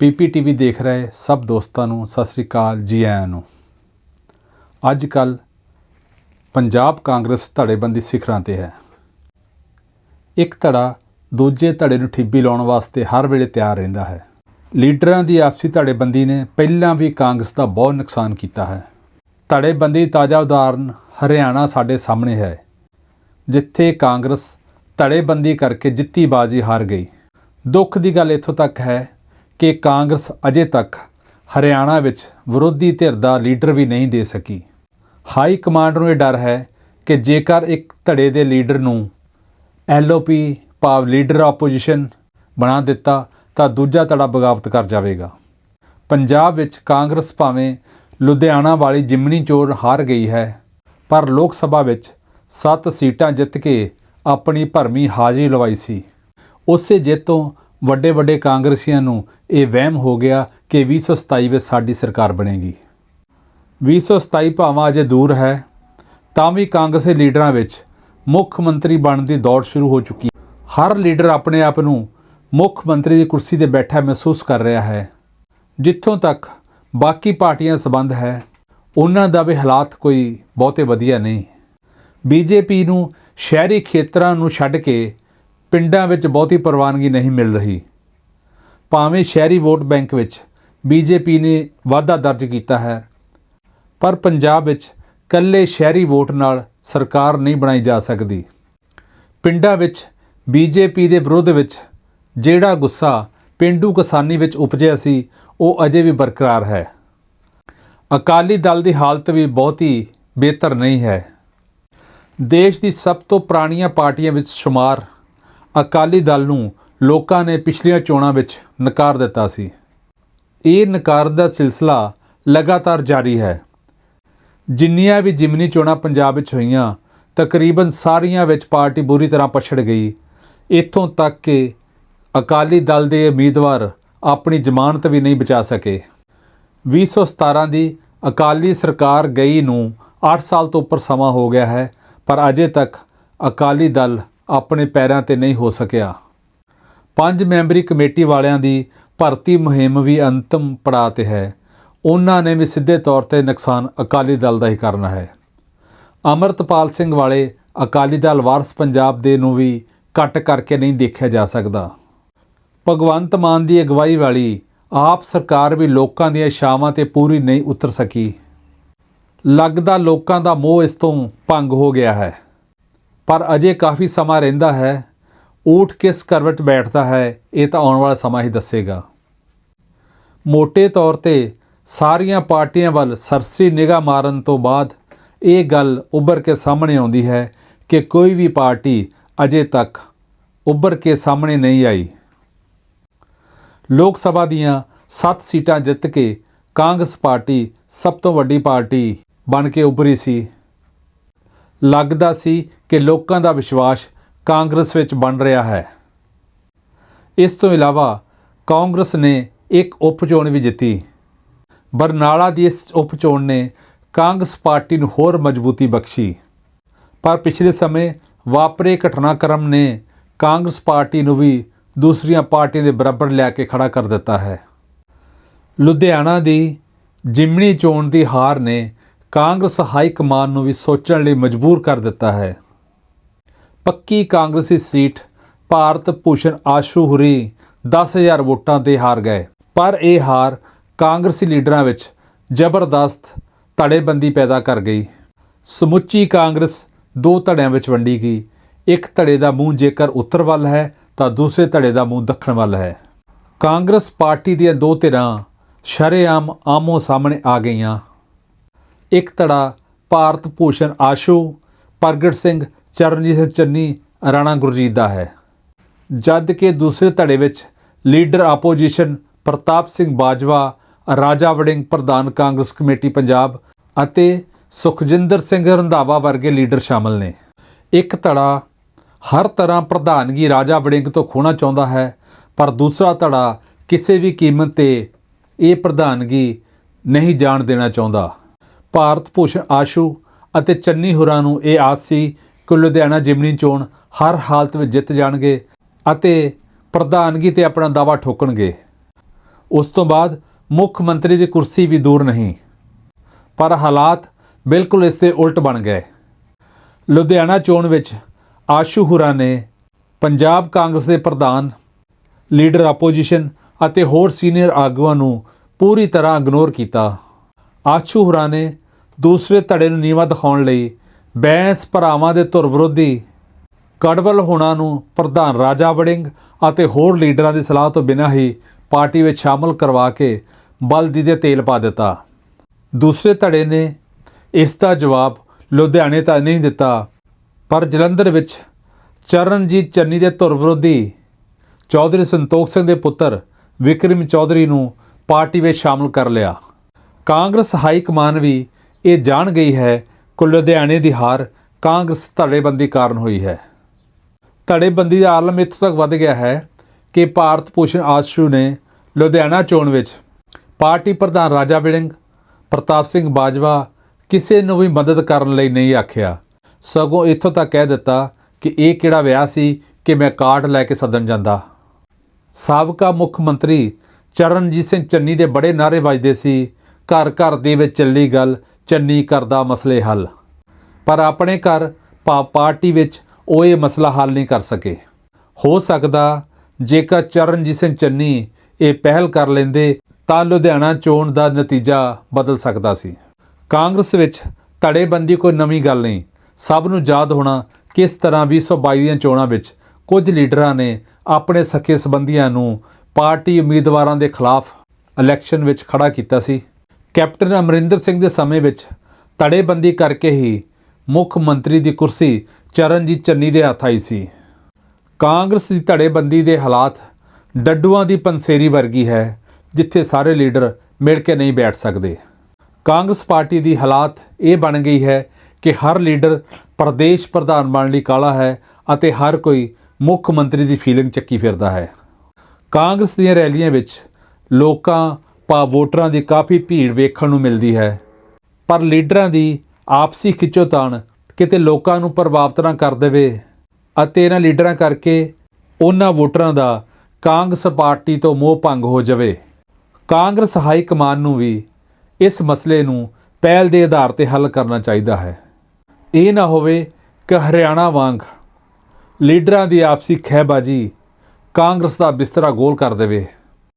ਪੀਪੀਟੀਵੀ ਦੇਖ ਰਹੇ ਸਭ ਦੋਸਤਾਂ ਨੂੰ, ਸਤਿ ਸ੍ਰੀ ਅਕਾਲ ਜੀ ਆਇਆਂ ਨੂੰ। ਅੱਜ ਕੱਲ ਪੰਜਾਬ ਕਾਂਗਰਸ ਧੜੇਬੰਦੀ ਸਿਖਰਾਂ ਤੇ ਹੈ। ਇੱਕ ਧੜਾ ਦੂਜੇ ਧੜੇ ਨੂੰ ਠਿੱਬੀ ਲਾਉਣ ਵਾਸਤੇ ਹਰ ਵੇਲੇ ਤਿਆਰ ਰਹਿੰਦਾ ਹੈ। ਲੀਡਰਾਂ ਦੀ ਆਪਸੀ ਧੜੇਬੰਦੀ ਨੇ ਪਹਿਲਾਂ ਵੀ ਕਾਂਗਰਸ ਦਾ ਬਹੁਤ ਨੁਕਸਾਨ ਕੀਤਾ ਹੈ। ਧੜੇਬੰਦੀ ਤਾਜ਼ਾ ਉਦਾਹਰਨ ਹਰਿਆਣਾ ਸਾਡੇ ਸਾਹਮਣੇ ਹੈ, ਜਿੱਥੇ ਕਾਂਗਰਸ ਧੜੇਬੰਦੀ ਕਰਕੇ ਜਿੱਤੀ ਬਾਜ਼ੀ ਹਾਰ ਗਈ। ਦੁੱਖ ਦੀ ਗੱਲ ਇੱਥੋਂ ਤੱਕ ਹੈ ਕਿ ਕਾਂਗਰਸ ਅਜੇ ਤੱਕ ਹਰਿਆਣਾ ਵਿੱਚ ਵਿਰੋਧੀ ਧਿਰ ਦਾ ਲੀਡਰ ਵੀ ਨਹੀਂ ਦੇ ਸਕੀ। ਹਾਈ ਕਮਾਂਡ ਨੂੰ ਇਹ ਡਰ ਹੈ ਕਿ ਜੇਕਰ ਇੱਕ ਧੜੇ ਦੇ ਲੀਡਰ ਨੂੰ ਐਲਓਪੀ ਭਾਵ ਲੀਡਰ ਆਪੋਜੀਸ਼ਨ ਬਣਾ ਦਿੱਤਾ, ਤਾਂ ਦੂਜਾ ਧੜਾ ਬਗਾਵਤ ਕਰ ਜਾਵੇਗਾ। ਪੰਜਾਬ ਵਿੱਚ ਕਾਂਗਰਸ ਭਾਵੇਂ ਲੁਧਿਆਣਾ ਵਾਲੀ ਜਿਮਨੀ ਚੋਰ ਹਾਰ ਗਈ ਹੈ, ਪਰ ਲੋਕ ਸਭਾ ਵਿੱਚ 7 ਸੀਟਾਂ ਜਿੱਤ ਕੇ ਆਪਣੀ ਭਰਮੀ ਹਾਜ਼ਰੀ ਲਵਾਈ ਸੀ। ਉਸੇ ਜਿੱਤ ਤੋਂ ਵੱਡੇ ਵੱਡੇ ਕਾਂਗਰਸੀਆਂ ਨੂੰ ਇਹ ਵਹਿਮ ਹੋ ਗਿਆ ਕਿ 2027 ਵਿੱਚ ਸਾਡੀ ਸਰਕਾਰ ਬਣੇਗੀ। 2027 ਭਾਵਾਂ ਅਜੇ ਦੂਰ ਹੈ, ਤਾਂ ਵੀ ਕਾਂਗਰਸੀ ਲੀਡਰਾਂ ਵਿੱਚ ਮੁੱਖ ਮੰਤਰੀ ਬਣਨ ਦੀ ਦੌੜ ਸ਼ੁਰੂ ਹੋ ਚੁੱਕੀ ਹੈ। ਹਰ ਲੀਡਰ ਆਪਣੇ ਆਪ ਨੂੰ ਮੁੱਖ ਮੰਤਰੀ ਦੀ ਕੁਰਸੀ ਤੇ ਬੈਠਾ ਮਹਿਸੂਸ ਕਰ ਰਿਹਾ ਹੈ। ਜਿੱਥੋਂ ਤੱਕ ਬਾਕੀ ਪਾਰਟੀਆਂ ਸੰਬੰਧ ਹੈ, ਉਹਨਾਂ ਦਾ ਵੀ ਹਾਲਾਤ ਕੋਈ ਬਹੁਤੇ ਵਧੀਆ ਨਹੀਂ। ਬੀਜੇਪੀ ਨੂੰ ਸ਼ਹਿਰੀ ਖੇਤਰਾਂ ਨੂੰ ਛੱਡ ਕੇ ਪਿੰਡਾਂ ਵਿੱਚ ਬਹੁਤੀ ਪ੍ਰਵਾਨਗੀ ਨਹੀਂ ਮਿਲ ਰਹੀ। ਭਾਵੇਂ ਸ਼ਹਿਰੀ ਵੋਟ ਬੈਂਕ ਵਿੱਚ ਬੀਜੇਪੀ ਨੇ ਵਾਧਾ ਦਰਜ ਕੀਤਾ ਹੈ, ਪਰ ਪੰਜਾਬ ਵਿੱਚ ਕੱਲੇ ਸ਼ਹਿਰੀ ਵੋਟ ਨਾਲ ਸਰਕਾਰ ਨਹੀਂ ਬਣਾਈ ਜਾ ਸਕਦੀ। ਪਿੰਡਾਂ ਵਿੱਚ ਬੀਜੇਪੀ ਦੇ ਵਿਰੋਧ ਵਿੱਚ ਜਿਹੜਾ ਗੁੱਸਾ ਪਿੰਡੂ ਕਿਸਾਨੀ ਵਿੱਚ ਉਪਜਿਆ ਸੀ, ਉਹ ਅਜੇ ਵੀ ਬਰਕਰਾਰ ਹੈ। ਅਕਾਲੀ ਦਲ ਦੀ ਹਾਲਤ ਵੀ ਬਹੁਤੀ ਬਿਹਤਰ ਨਹੀਂ ਹੈ। ਦੇਸ਼ ਦੀ ਸਭ ਤੋਂ ਪੁਰਾਣੀਆਂ ਪਾਰਟੀਆਂ ਵਿੱਚ ਸ਼ੁਮਾਰ ਅਕਾਲੀ ਦਲ ਨੂੰ ਲੋਕਾਂ ਨੇ ਪਿਛਲੀਆਂ ਚੋਣਾਂ ਵਿੱਚ ਨਕਾਰ ਦਿੱਤਾ ਸੀ। ਇਹ ਨਕਾਰ ਦਾ ਸਿਲਸਿਲਾ ਲਗਾਤਾਰ ਜਾਰੀ ਹੈ। ਜਿੰਨੀਆਂ ਵੀ ਜਿਮਨੀ ਚੋਣਾਂ ਪੰਜਾਬ ਵਿੱਚ ਹੋਈਆਂ, ਤਕਰੀਬਨ ਸਾਰੀਆਂ ਵਿੱਚ ਪਾਰਟੀ ਬੁਰੀ ਤਰ੍ਹਾਂ ਪਛੜ ਗਈ। ਇੱਥੋਂ ਤੱਕ ਕਿ ਅਕਾਲੀ ਦਲ ਦੇ ਉਮੀਦਵਾਰ ਆਪਣੀ ਜ਼ਮਾਨਤ ਵੀ ਨਹੀਂ ਬਚਾ ਸਕੇ। 2017 ਦੀ ਅਕਾਲੀ ਸਰਕਾਰ ਗਈ ਨੂੰ 8 ਸਾਲ ਤੋਂ ਉੱਪਰ ਸਮਾਂ ਹੋ ਗਿਆ ਹੈ, ਪਰ ਅਜੇ ਤੱਕ ਅਕਾਲੀ ਦਲ ਆਪਣੇ ਪੈਰਾਂ ਤੇ ਨਹੀਂ ਹੋ ਸਕਿਆ। ਪੰਜ ਮੈਂਬਰੀ ਕਮੇਟੀ ਵਾਲਿਆਂ ਦੀ ਭਰਤੀ ਮੁਹਿੰਮ ਵੀ ਅੰਤਮ ਪੜਾਅ ਤੇ ਹੈ। ਉਹਨਾਂ ਨੇ ਵੀ ਸਿੱਧੇ ਤੌਰ ਤੇ ਨੁਕਸਾਨ ਅਕਾਲੀ ਦਲ ਦਾ ਹੀ ਕਰਨਾ ਹੈ। ਅਮਰਤਪਾਲ ਸਿੰਘ ਵਾਲੇ ਅਕਾਲੀ ਦਲ ਵਾਰਸ ਪੰਜਾਬ ਦੇ ਨੂੰ ਵੀ ਕੱਟ ਕਰਕੇ ਨਹੀਂ ਦੇਖਿਆ ਜਾ ਸਕਦਾ। ਭਗਵੰਤ ਮਾਨ ਦੀ ਅਗਵਾਈ ਵਾਲੀ ਆਪ ਸਰਕਾਰ ਵੀ ਲੋਕਾਂ ਦੀਆਂ ਇਛਾਵਾਂ ਤੇ ਪੂਰੀ ਨਹੀਂ ਉਤਰ ਸਕੀ। ਲੱਗਦਾ ਲੋਕਾਂ ਦਾ ਮੋਹ ਇਸ ਤੋਂ ਭੰਗ ਹੋ ਗਿਆ ਹੈ। ਪਰ ਅਜੇ ਕਾਫੀ ਸਮਾਂ ਰਹਿੰਦਾ ਹੈ ਊਠ ਕਿਸ ਕਰਵਟ ਬੈਠਦਾ ਹੈ, ਇਹ ਤਾਂ ਆਉਣ ਵਾਲਾ ਸਮਾਂ ਹੀ ਦੱਸੇਗਾ। ਮੋٹے ਤੌਰ ਤੇ ਸਾਰੀਆਂ ਪਾਰਟੀਆਂ ਵੱਲ ਸਰਸੀ ਨਿਗਾਹ ਮਾਰਨ ਤੋਂ ਬਾਅਦ ਇਹ ਗੱਲ ਉੱਭਰ ਕੇ ਸਾਹਮਣੇ ਆਉਂਦੀ ਹੈ ਕਿ ਕੋਈ ਵੀ ਪਾਰਟੀ ਅਜੇ ਤੱਕ ਉੱਭਰ ਕੇ ਸਾਹਮਣੇ ਨਹੀਂ ਆਈ। ਲੋਕ ਸਭਾ ਦੀਆਂ 7 ਸੀਟਾਂ ਜਿੱਤ ਕੇ ਕਾਂਗਰਸ ਪਾਰਟੀ ਸਭ ਤੋਂ ਵੱਡੀ ਪਾਰਟੀ ਬਣ ਕੇ ਉੱਭਰੀ ਸੀ। ਲੱਗਦਾ ਸੀ ਕਿ ਲੋਕਾਂ ਦਾ ਵਿਸ਼ਵਾਸ ਕਾਂਗਰਸ ਵਿੱਚ ਬਣ ਰਿਹਾ ਹੈ। ਇਸ ਤੋਂ ਇਲਾਵਾ ਕਾਂਗਰਸ ਨੇ ਇੱਕ ਉਪ ਚੋਣ ਵੀ ਜਿੱਤੀ। ਬਰਨਾਲਾ ਦੀ ਇਸ ਉਪ ਚੋਣ ਨੇ ਕਾਂਗਰਸ ਪਾਰਟੀ ਨੂੰ ਹੋਰ ਮਜ਼ਬੂਤੀ ਬਖਸ਼ੀ। ਪਰ ਪਿਛਲੇ ਸਮੇਂ ਵਾਪਰੇ ਘਟਨਾਕ੍ਰਮ ਨੇ ਕਾਂਗਰਸ ਪਾਰਟੀ ਨੂੰ ਵੀ ਦੂਸਰੀਆਂ ਪਾਰਟੀਆਂ ਦੇ ਬਰਾਬਰ ਲਿਆ ਕੇ ਖੜਾ ਕਰ ਦਿੱਤਾ ਹੈ। ਲੁਧਿਆਣਾ ਦੀ ਜਿਮਣੀ ਚੋਣ ਦੀ ਹਾਰ ਨੇ ਕਾਂਗਰਸ ਹਾਈ ਕਮਾਨ ਨੂੰ ਵੀ ਸੋਚਣ ਲਈ ਮਜਬੂਰ ਕਰ ਦਿੱਤਾ ਹੈ। ਪੱਕੀ ਕਾਂਗਰਸੀ ਸੀਟ ਭਾਰਤ ਭੂਸ਼ਣ ਆਸ਼ੂ ਹੁਰੀ 10000 ਵੋਟਾਂ ਤੇ ਹਾਰ ਗਏ। ਪਰ ਇਹ ਹਾਰ ਕਾਂਗਰਸੀ ਲੀਡਰਾਂ ਵਿੱਚ ਜ਼ਬਰਦਸਤ ਧੜੇਬੰਦੀ ਪੈਦਾ ਕਰ ਗਈ। ਸਮੁੱਚੀ ਕਾਂਗਰਸ ਦੋ ਧੜਿਆਂ ਵਿੱਚ ਵੰਡੀ ਗਈ। ਇੱਕ ਧੜੇ ਦਾ ਮੂੰਹ ਜੇਕਰ ਉੱਤਰ ਵੱਲ ਹੈ, ਤਾਂ ਦੂਸਰੇ ਧੜੇ ਦਾ ਮੂੰਹ ਦੱਖਣ ਵੱਲ ਹੈ। ਕਾਂਗਰਸ ਪਾਰਟੀ ਦੀਆਂ ਦੋ ਧਿਰਾਂ ਸ਼ਰੇਆਮ ਆਮੋ ਸਾਹਮਣੇ ਆ ਗਈਆਂ। ਇੱਕ ਧੜਾ ਭਾਰਤ ਭੂਸ਼ਣ ਆਸ਼ੂ, ਪ੍ਰਗਟ ਸਿੰਘ ਚਰਨਜੀਤ ਚੰਨੀ, ਰਾਣਾ ਗੁਰਜੀਤ ਦਾ ਹੈ। ਜਦ ਕਿ ਦੂਸਰੇ ਧੜੇ ਵਿੱਚ ਲੀਡਰ ਆਪੋਜੀਸ਼ਨ ਪ੍ਰਤਾਪ ਸਿੰਘ ਬਾਜਵਾ, ਰਾਜਾ ਵੜਿੰਗ ਪ੍ਰਧਾਨ ਕਾਂਗਰਸ ਕਮੇਟੀ ਪੰਜਾਬ ਅਤੇ ਸੁਖਜਿੰਦਰ ਸਿੰਘ ਰੰਧਾਵਾ ਵਰਗੇ ਲੀਡਰ ਸ਼ਾਮਲ ਨੇ। ਇੱਕ ਧੜਾ ਹਰ ਤਰ੍ਹਾਂ ਪ੍ਰਧਾਨਗੀ ਰਾਜਾ ਵੜਿੰਗ ਤੋਂ ਖੋਣਾ ਚਾਹੁੰਦਾ ਹੈ, ਪਰ ਦੂਸਰਾ ਧੜਾ ਕਿਸੇ ਵੀ ਕੀਮਤ ਤੇ ਇਹ ਪ੍ਰਧਾਨਗੀ ਨਹੀਂ ਜਾਣ ਦੇਣਾ ਚਾਹੁੰਦਾ। ਭਾਰਤ ਭੂਸ਼ਣ ਆਸ਼ੂ ਅਤੇ ਚੰਨੀ ਹੁਰਾਂ ਨੂੰ ਇਹ ਆਸ ਸੀ ਕਿ ਲੁਧਿਆਣਾ ਜਿਮਨੀ ਚੋਣ ਹਰ ਹਾਲਤ ਵਿੱਚ ਜਿੱਤ ਜਾਣਗੇ ਅਤੇ ਪ੍ਰਧਾਨਗੀ ਤੇ ਆਪਣਾ ਦਾਵਾ ਠੋਕਣਗੇ। ਉਸ ਤੋਂ ਬਾਅਦ ਮੁੱਖ ਮੰਤਰੀ ਦੀ ਕੁਰਸੀ ਵੀ ਦੂਰ ਨਹੀਂ। ਪਰ ਹਾਲਾਤ ਬਿਲਕੁਲ ਇਸ ਦੇ ਉਲਟ ਬਣ ਗਏ। ਲੁਧਿਆਣਾ ਚੋਣ ਵਿੱਚ ਆਸ਼ੂ ਹੁਰਾ ਨੇ ਪੰਜਾਬ ਕਾਂਗਰਸ ਦੇ ਪ੍ਰਧਾਨ, ਲੀਡਰ ਆਪੋਜੀਸ਼ਨ ਅਤੇ ਹੋਰ ਸੀਨੀਅਰ ਆਗੂਆਂ ਨੂੰ ਪੂਰੀ ਤਰ੍ਹਾਂ ਇਗਨੋਰ ਕੀਤਾ। ਆਸ਼ੂ ਹੁਰਾ ਨੇ ਦੂਸਰੇ ਧੜੇ ਨੂੰ ਨੀਵਾ ਦਿਖਾਉਣ ਲਈ ਬੈਂਸ ਭਰਾਵਾਂ ਦੇ ਧੁਰ ਵਿਰੋਧੀ ਕੜਵਲ ਹੋਣਾ ਨੂੰ ਪ੍ਰਧਾਨ ਰਾਜਾ ਵੜਿੰਗ ਅਤੇ ਹੋਰ ਲੀਡਰਾਂ ਦੀ ਸਲਾਹ ਤੋਂ ਬਿਨਾਂ ਹੀ ਪਾਰਟੀ ਵਿੱਚ ਸ਼ਾਮਲ ਕਰਵਾ ਕੇ ਬਲਦੀ ਦੇ ਤੇਲ ਪਾ ਦਿੱਤਾ। ਦੂਸਰੇ ਧੜੇ ਨੇ ਇਸ ਦਾ ਜਵਾਬ ਲੁਧਿਆਣੇ ਤਾਂ ਨਹੀਂ ਦਿੱਤਾ, ਪਰ ਜਲੰਧਰ ਵਿੱਚ ਚਰਨਜੀਤ ਚੰਨੀ ਦੇ ਧੁਰ ਵਿਰੋਧੀ ਚੌਧਰੀ ਸੰਤੋਖ ਸਿੰਘ ਦੇ ਪੁੱਤਰ ਵਿਕਰਮ ਚੌਧਰੀ ਨੂੰ ਪਾਰਟੀ ਵਿੱਚ ਸ਼ਾਮਲ ਕਰ ਲਿਆ। ਕਾਂਗਰਸ ਹਾਈ ਕਮਾਨ ਵੀ ਇਹ ਜਾਣ ਗਈ ਹੈ ਕੋ ਲੁਧਿਆਣੇ ਦੀ ਹਾਰ ਕਾਂਗਰਸ ਧੜੇਬੰਦੀ ਕਾਰਨ ਹੋਈ ਹੈ। ਧੜੇਬੰਦੀ ਦਾ ਆਲਮ ਇੱਥੋਂ ਤੱਕ ਵੱਧ ਗਿਆ ਹੈ ਕਿ ਭਾਰਤ ਭੂਸ਼ਣ ਆਸ਼ੂ ਨੇ ਲੁਧਿਆਣਾ ਚੋਣ ਵਿੱਚ ਪਾਰਟੀ ਪ੍ਰਧਾਨ ਰਾਜਾ ਵਿੜਿੰਗ, ਪ੍ਰਤਾਪ ਸਿੰਘ ਬਾਜਵਾ ਕਿਸੇ ਨੂੰ ਵੀ ਮਦਦ ਕਰਨ ਲਈ ਨਹੀਂ ਆਖਿਆ। ਸਗੋਂ ਇੱਥੋਂ ਤੱਕ ਕਹਿ ਦਿੱਤਾ ਕਿ ਇਹ ਕਿਹੜਾ ਵਿਆਹ ਸੀ ਕਿ ਮੈਂ ਕਾਰਡ ਲੈ ਕੇ ਸੱਦਣ ਜਾਂਦਾ। ਸਾਬਕਾ ਮੁੱਖ ਮੰਤਰੀ ਚਰਨਜੀਤ ਸਿੰਘ ਚੰਨੀ ਦੇ ਬੜੇ ਨਾਅਰੇ ਵੱਜਦੇ ਸੀ। ਘਰ ਘਰ ਦੇ ਵਿੱਚ ਚੱਲੀ ਗੱਲ ਚੰਨੀ ਕਰਦਾ ਮਸਲੇ ਹੱਲ। ਪਰ ਆਪਣੇ ਘਰ ਪਾ- ਪਾਰਟੀ ਵਿੱਚ ਉਹ ਇਹ ਮਸਲਾ ਹੱਲ ਨਹੀਂ ਕਰ ਸਕੇ। ਹੋ ਸਕਦਾ ਜੇਕਰ ਚਰਨਜੀਤ ਸਿੰਘ ਚੰਨੀ ਇਹ ਪਹਿਲ ਕਰ ਲੈਂਦੇ ਤਾਂ ਲੁਧਿਆਣਾ ਚੋਣ ਦਾ ਨਤੀਜਾ ਬਦਲ ਸਕਦਾ ਸੀ। ਕਾਂਗਰਸ ਵਿੱਚ ਧੜੇਬੰਦੀ ਕੋਈ ਨਵੀਂ ਗੱਲ ਨਹੀਂ। ਸਭ ਨੂੰ ਯਾਦ ਹੋਣਾ ਕਿਸ ਤਰ੍ਹਾਂ 2022 ਦੀਆਂ ਚੋਣਾਂ ਵਿੱਚ ਕੁਝ ਲੀਡਰਾਂ ਨੇ ਆਪਣੇ ਸਕੇ ਸੰਬੰਧੀਆਂ ਨੂੰ ਪਾਰਟੀ ਉਮੀਦਵਾਰਾਂ ਦੇ ਖਿਲਾਫ ਇਲੈਕਸ਼ਨ ਵਿੱਚ ਖੜਾ ਕੀਤਾ ਸੀ। ਕੈਪਟਨ ਅਮਰਿੰਦਰ ਸਿੰਘ ਦੇ ਸਮੇਂ ਵਿੱਚ ਧੜੇਬੰਦੀ ਕਰਕੇ ਹੀ ਮੁੱਖ ਮੰਤਰੀ ਦੀ ਕੁਰਸੀ ਚਰਨਜੀਤ ਚੰਨੀ ਦੇ ਹੱਥ ਆਈ ਸੀ। ਕਾਂਗਰਸ ਦੀ ਧੜੇਬੰਦੀ ਦੇ ਹਾਲਾਤ ਡੱਡੂਆਂ ਦੀ ਪੰਸੇਰੀ ਵਰਗੀ ਹੈ, ਜਿੱਥੇ ਸਾਰੇ ਲੀਡਰ ਮਿਲ ਕੇ ਨਹੀਂ ਬੈਠ ਸਕਦੇ। ਕਾਂਗਰਸ ਪਾਰਟੀ ਦੀ ਹਾਲਾਤ ਇਹ ਬਣ ਗਈ ਹੈ ਕਿ ਹਰ ਲੀਡਰ ਪ੍ਰਦੇਸ਼ ਪ੍ਰਧਾਨ ਬਣਨ ਲਈ ਕਾਲਾ ਹੈ ਅਤੇ ਹਰ ਕੋਈ ਮੁੱਖ ਮੰਤਰੀ ਦੀ ਫੀਲਿੰਗ ਚੱਕੀ ਫਿਰਦਾ ਹੈ। ਕਾਂਗਰਸ ਦੀਆਂ ਰੈਲੀਆਂ ਵਿੱਚ ਲੋਕਾਂ ਭਾਵ ਵੋਟਰਾਂ ਦੀ ਕਾਫੀ ਭੀੜ ਵੇਖਣ ਨੂੰ ਮਿਲਦੀ ਹੈ। ਪਰ ਲੀਡਰਾਂ ਦੀ ਆਪਸੀ ਖਿੱਚੋਤਾਣ ਕਿਤੇ ਲੋਕਾਂ ਨੂੰ ਪ੍ਰਭਾਵਿਤ ਨਾ ਕਰ ਦੇਵੇ ਅਤੇ ਇਹਨਾਂ ਲੀਡਰਾਂ ਕਰਕੇ ਉਹਨਾਂ ਵੋਟਰਾਂ ਦਾ ਕਾਂਗਰਸ ਪਾਰਟੀ ਤੋਂ ਮੋਹ ਭੰਗ ਹੋ ਜਾਵੇ। ਕਾਂਗਰਸ ਹਾਈ ਕਮਾਨ ਨੂੰ ਵੀ ਇਸ ਮਸਲੇ ਨੂੰ ਪਹਿਲ ਦੇ ਆਧਾਰ ਤੇ ਹੱਲ ਕਰਨਾ ਚਾਹੀਦਾ ਹੈ। ਇਹ ਨਾ ਹੋਵੇ ਕਿ ਹਰਿਆਣਾ ਵਾਂਗ ਲੀਡਰਾਂ ਦੀ ਆਪਸੀ ਖਹਿਬਾਜੀ ਕਾਂਗਰਸ ਦਾ ਬਿਸਤਰਾ ਗੋਲ ਕਰ ਦੇਵੇ।